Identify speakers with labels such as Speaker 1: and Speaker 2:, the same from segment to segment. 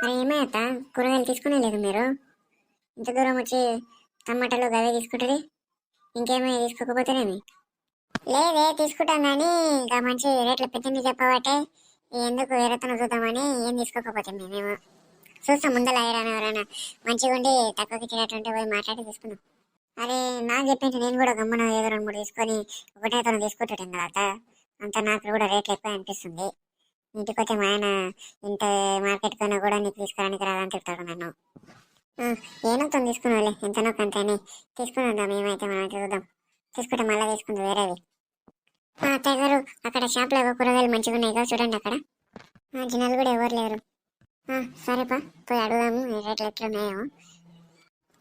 Speaker 1: మరి ఏమైతే కూరగాయలు తీసుకునే లేదు మీరు? ఇంత దూరం వచ్చి టమాటాలు గవే తీసుకుంటుంది ఇంకేమైనా తీసుకోకపోతేనేమి? లేదే తీసుకుంటాం కానీ ఇంకా మంచి రేట్లు పెట్టింది చెప్పబట్టే ఎందుకు వేరేతను చూద్దామని ఏం తీసుకోకపోతే మేము? చూస్తాం ముందర ఎవరైనా ఎవరైనా. మంచిగా ఉండి తక్కువకి ఇచ్చినట్టుంటే పోయి మాట్లాడి తీసుకుందాం. అరే నాకు చెప్పింది నేను కూడా గమ్మున ఏదో రెండు మూడు తీసుకొని ఒకటే తను తీసుకుంటాడు కదా అంత నాకు కూడా రేట్లు ఎక్కువ అనిపిస్తుంది. ఇంటికి వచ్చే మా ఆయన ఇంత మార్కెట్ కన్నా కూడా నీకు తీసుకురానికి రాదని చెప్తాడు నన్ను. ఆ, ఏనొత్తం తీసుకున్నావులే ఎంతనో కంతని తీసుకుని తీసుకున్నాం ఏమైతే మనం చూద్దాం. తీసుకుంటే మళ్ళీ తీసుకుంది వేరేవి మా అత్తయ్య గారు అక్కడ షాప్లో ఏవో కూరగాయలు మంచిగా ఉన్నాయి కదా చూడండి అక్కడ. ఆ, జనాలు కూడా ఎవరు లేరు. సరేపా పోయి అడుగుదాము ఈ రేట్లు ఎట్లున్నాయో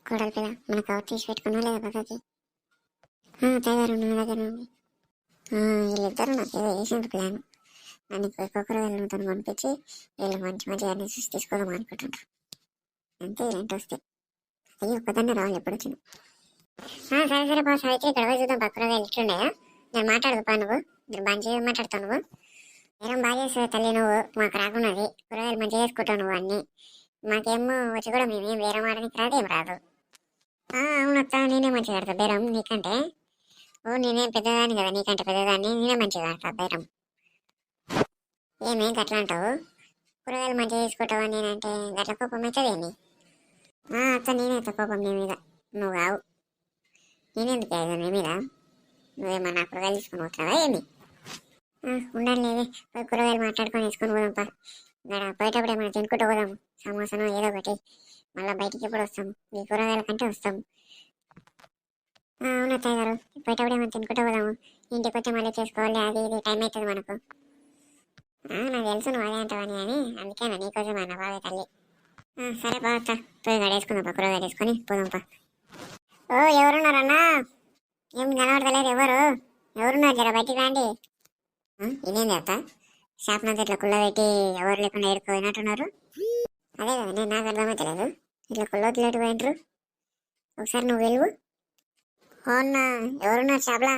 Speaker 1: కూడలి పిల్ల మన కవర్ తీసి పెట్టుకున్నా లేదా పక్కకి? అత్తయ్య గారు నా దగ్గర ఉంది ఆ, వీళ్ళిద్దరు నాకు ఏదో వేసింది ప్లాన్. అని ఎక్కువ కూరగాయలు తను పంపించి వీళ్ళు మంచి మంచి అన్ని చూసి తీసుకోదాం అనుకుంటుంటారు అంతే ఇలాంటి వస్తాయి అయ్యి ఒక్కదాన్ని రావాలి ఎప్పుడు వచ్చిన. సరే సరే బాస్ అయితే ఇక్కడ పోయి చూద్దాం. పక్క కూరగాయలు ఎట్లున్నాయా నేను మాట్లాడదు నువ్వు. మీరు మంచిగా మాట్లాడతావు నువ్వు. నేరం బాగా చేస్తావు తల్లి నువ్వు? మాకు రాకున్నది. కూరగాయలు మంచిగా చేసుకుంటావు నువ్వు అన్నీ. మాకేమో వచ్చి కూడా మేమేం వేరే మాడనికి రాదు ఏం రాదు. ఆ, అవును అత్త నేనే మంచిగా ఆడతా బేరం నీకంటే. ఓ నేనేం పెద్దదాన్ని కదా నీకంటే పెద్దదాన్ని. నేనే మంచిగా ఆడతా బేరం. ఏమే గట్లా అంటావు? కూరగాయలు మంచిగా తీసుకుంటావా నేనంటే గట్ల కోపం అవుతుందేమి ఆ, అత్త నేనే అత్త కోపం నీ మీద. నువ్వు కావు. నేనెందుకు అయ్యా నీ మీద? నువ్వేమన్నా కూరగాయలు తీసుకొని పోతావా ఏమి ఉండాలి లేవే పోయి కూరగాయలు మాట్లాడుకొని తీసుకొని పోదాంపా. ఇక్కడ పోయేటప్పుడు ఏమైనా తినుకుంటూ పోదాం. సమోసాను ఏదో ఒకటి. మళ్ళీ బయటికి ఎప్పుడు వస్తాం? మీ కూరగాయల కంటే వస్తాం. ఆ, అవును అత్తయ్య గారు. పోయేటప్పుడు ఏమైనా తినుకుంటూ పోదాము. ఇంటికి వచ్చి మళ్ళీ చేసుకోవాలి. అది ఇది టైం అవుతుంది మనకు. నాకు తెలుసు నువ్వు అదే అంటావని అని అందుకేనా నీకోసం అన్న బాగా తల్లి. సరే బా అత్త పోయి గడేసుకుందాం పా కూరగాయలు వేసుకొని ఓ ఎవరున్నారన్నా ఏం కనబడతలేదు ఎవరు? ఎవరున్నారు జర బయటికి రండి. ఆ, ఇదేంది అత్త? షాప్ నంతా ఇట్లా కుళ్ళ పెట్టి ఎవరు లేకుండా ఏడుకోయినట్టున్నారు అదే కదా నేను నాకు అర్థమవుతలేదు ఇట్లా కుళ్ళ వదిలేటు పోయినరు ఒకసారి నువ్వు వెళ్ళు. అవునా ఎవరున్నారు షాప్లా?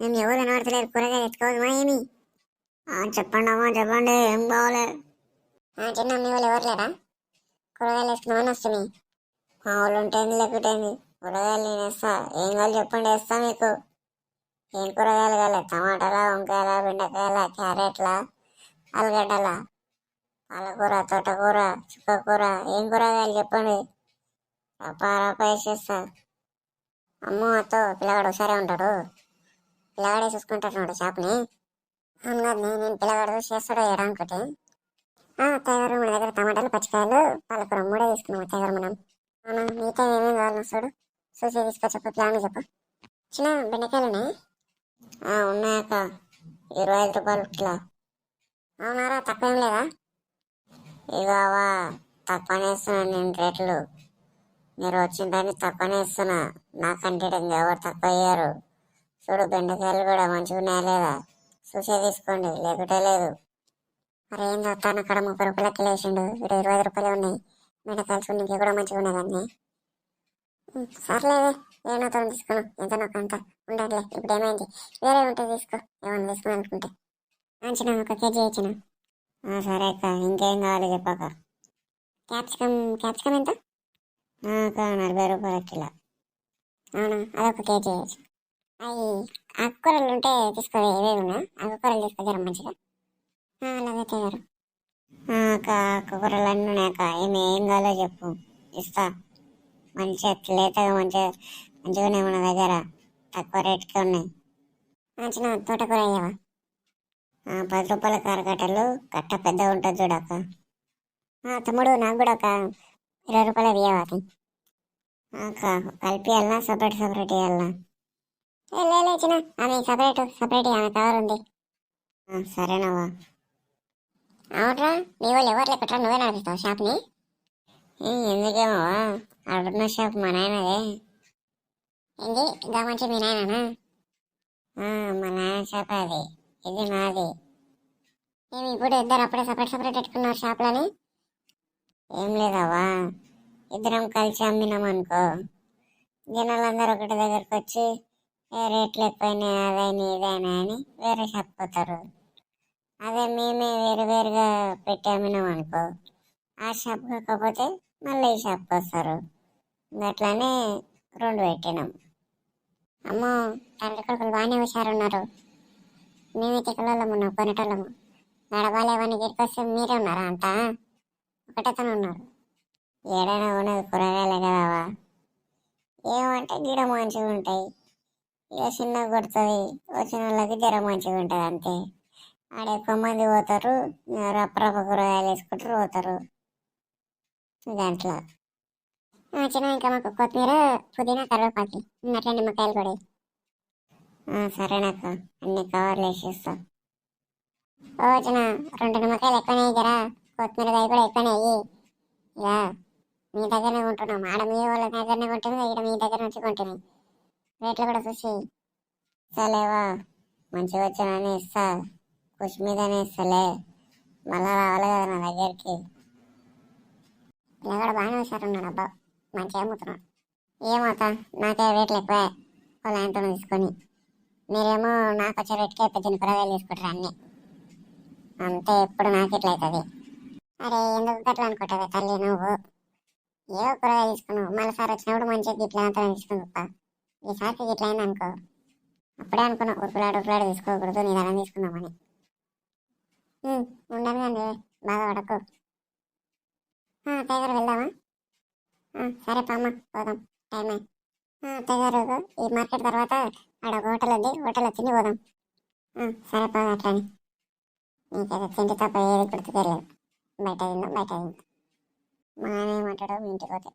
Speaker 1: మేము ఎవరు కనబడతలేరు? కూరగాయలు ఎత్తుకోవద్దుమా ఏమి? చెప్పండి అమ్మా చెప్పండి ఏం కావాలి? చిన్న మీ వాళ్ళు ఎవరు లేరా? కూరగాయలు వేసుకున్నామని వస్తుంది మా వాళ్ళు ఉంటుంది లేకుంటేంది? కూరగాయలు నేను వేస్తా. ఏం కావాలి చెప్పండి వేస్తా మీకు. ఏం కూరగాయలు కావాలి? టమాటాలా వంకాయల బెండకాయల క్యారెట్ల ఆలుగడ్డల? పాలకూర తోటకూర చుక్కకూర ఏం కూరగాయలు చెప్పండి? రపా రపా వేసేస్తా. అమ్మ అత్తో పిల్లగాడు ఒకసారి ఉంటాడు. పిల్లగాడే చూసుకుంటాడు షాప్ని. అవును నేను పిల్లవాడు చేస్తాడో ఏడా అనుకుంటే. అత్తయ్య గారు మన దగ్గర టమాటాలు పచ్చికాయలు పాలకూర మూడే తీసుకున్నాం అత్తయ్య గారు మనం. అవునా మిగతా ఏమేమి కావాలి చూడు చూసి తీసుకొచ్చప్ప ప్లాన్ చెప్పు. చిన్న బెండకాయలునే ఉన్నాయక్క ఇరవై ఐదు రూపాయలు కిలో. అవునారా తక్కువేం లేదా? ఇగవా తక్కువనే ఇస్తున్నాను నేను రేట్లు. మీరు వచ్చిందని తక్కువనే ఇస్తున్నా నాకంటే ఎవరు తక్కువ అయ్యారు చూడు బెండకాయలు కూడా మంచిగా ఉన్నాయా లేదా? చూసే తీసుకోండి లేకుంటే లేదు. మరి ఏం చెప్తాను అక్కడ ముప్పై రూపాయల కిలో వేసిండు ఇక్కడ ఇరవై ఐదు రూపాయలు ఉన్నాయి. బెండకాయలు చూడు నీకు కూడా మంచిగా ఉండేదాన్ని సర్లేవే ఏనో తను తీసుకున్నాం ఎంత నాకు అంత ఉండట్లే ఇప్పుడు ఏమైంది? వేరే ఉంటే తీసుకో. ఏమన్నా తీసుకుని అనుకుంటే. అంచిన ఒక కేజీ ఇచ్చిన. సరే అక్క. ఇంకేం కావాలి చెప్పాక. క్యాప్సికమ్ క్యాప్సికమ్ ఎంత? నలభై రూపాయల కిలో. అవునా? అదొక కేజీ వేయచ్చు అవి ఆకుకూరలు ఉంటే తీసుకో ఏవేవి ఉన్నా ఆకుకూరలు తీసుకొచ్చారు మంచిగా? ఆ, గారు అక్క ఆకుకూరలు అన్నీ ఉన్నాయక్క. ఏమి ఏం కావాలో చెప్పు. ఇస్తా. మంచిగా లేతగా మంచిగా మంచిగా ఉన్నాయి మన దగ్గర. తక్కువ రేట్కి ఉన్నాయి. చిన్న తోటకూర అయ్యావా పది రూపాయల కారకట్టలు. కట్ట పెద్దగా ఉంటుంది చూడక్క తమ్ముడు నాకు కూడా ఒక ఇరవై రూపాయలు ఇవ్వవా అక్క కలిపి వెళ్ళా సపరేట్ సపరేట్ ఇవ్వాలా లే చిన్న. ఆమె సపరేట్ సపరేట్ ఆమె కవర్ ఉంది. ఆ, సరేనవ్వా అవునరా నీ వాళ్ళు ఎవరు లేకట్రా నువ్వే నడిపిస్తావు షాప్ని ఎందుకేమోవా అడున్న షాప్ మా నాయనదే. ఏంది? గమనించి మంచి మీ నాయననా? మా నాయన షాప్ అది. ఇది నాది ఏమి ఇప్పుడు ఇద్దరు అప్పుడే సపరేట్ సపరేట్ పెట్టుకున్నారు షాప్లని ఏం లేదవ్వా. ఇద్దరం కలిసి అమ్మినాం అనుకో జనాలందరూ ఒకటి దగ్గరకు వచ్చి రేట్లు ఎక్కువైనాయి అదైనా ఇదైనా అని వేరే షాప్ పోతారు అదే మేమే వేరు వేరుగా పెట్టామినాం అనుకో ఆ షాప్ కాకపోతే మళ్ళీ ఈ షాప్ వస్తారు. అట్లానే రెండు పెట్టినాం. అమ్మో తండ్రి కొడుకులు బాగానే హుషారున్నారు. మేమే నా ఉన్నాం కొనేటోళ్ళము నడవాలేవని గిరికొస్తే మీరే ఉన్నారా అంతా? ఒకటేతను ఉన్నారు. ఏడైనా ఉన్నది కూరగాయలే కదావా? ఏమంటే గిడ మంచిగా ఉంటాయి ఇక చిన్నగా కొడుతుంది? వచ్చిన వాళ్ళకి జ్వరం మంచిగా ఉంటుంది అంతే. ఆడ ఎక్కువ మంది పోతారు రప్పరప్ప కూరగాయలు వేసుకుంటారు పోతారు. దాంట్లో. చిన్న ఇంకా మాకు కొత్తిమీర పుదీనా కరివేపాకి అట్లా నిమ్మకాయలు కూడా సరేనక్క అన్ని కవర్లు వేసిస్తా ఓ వచ్చిన రెండు నిమ్మకాయలు ఎక్కువనే జరా. కొత్తిమీర కాయ కూడా ఎక్కువనే అయ్యి ఇక మీ దగ్గరనే ఉంటున్నాం ఆడ మీ వాళ్ళ దగ్గరనే కొంటున్నాం. ఇక్కడ మీ దగ్గర నుంచి కొంటున్నాం. రేట్లు కూడా చూసి సలేవా మంచిగా వచ్చానని ఇస్తా కుష్ మీదనే ఇస్తలే మళ్ళా రావాలి కదా నా దగ్గరికి. ఇలా కూడా బాగానే వచ్చారున్నాడు అబ్బా మంచిగా అమ్ముతున్నాడు ఏమవుతా నాకే రేట్లు ఎక్కువ వాళ్ళ ఆయనతో తీసుకొని. మీరేమో నాకు వచ్చే రేట్కే పెద్ద కూరగాయలు తీసుకుంటారు అన్నీ. అంతే ఎప్పుడు నాకు ఇట్లా అవుతుంది. అరే ఎందుకు గట్లా అనుకుంటుంది తల్లి నువ్వు? ఏదో కూరగాయలు తీసుకున్నావు మళ్ళీ సార్ వచ్చినప్పుడు మంచిగా గిట్లా అంతా తీసుకుందా ఈసారికి గిట్లా అయింది అనుకో. అప్పుడే అనుకున్నా ఉరుకులాడు ఉరుకులాడు తీసుకోకూడదు నీ ధనం తీసుకుందామని. ఉమ్, ఉండను కానీ బాధపడకు. ఆ, అత్తయ్య గారు వెళ్దామా సరే పామ్మ పోదాం టైమే ఆ, అత్తయ్య గారు ఈ మార్కెట్ తర్వాత ఆడ ఒక హోటల్ ఉంది హోటల్ తిని పోదాం. సరే పా అట్లని. నీకైతే తిండి తప్ప ఏది గుర్తుకెళ్ళలేదు బయట తిందాం బయట తిందాం. మా ఆయన ఏమంటాడో మీ ఇంటికి పోతే.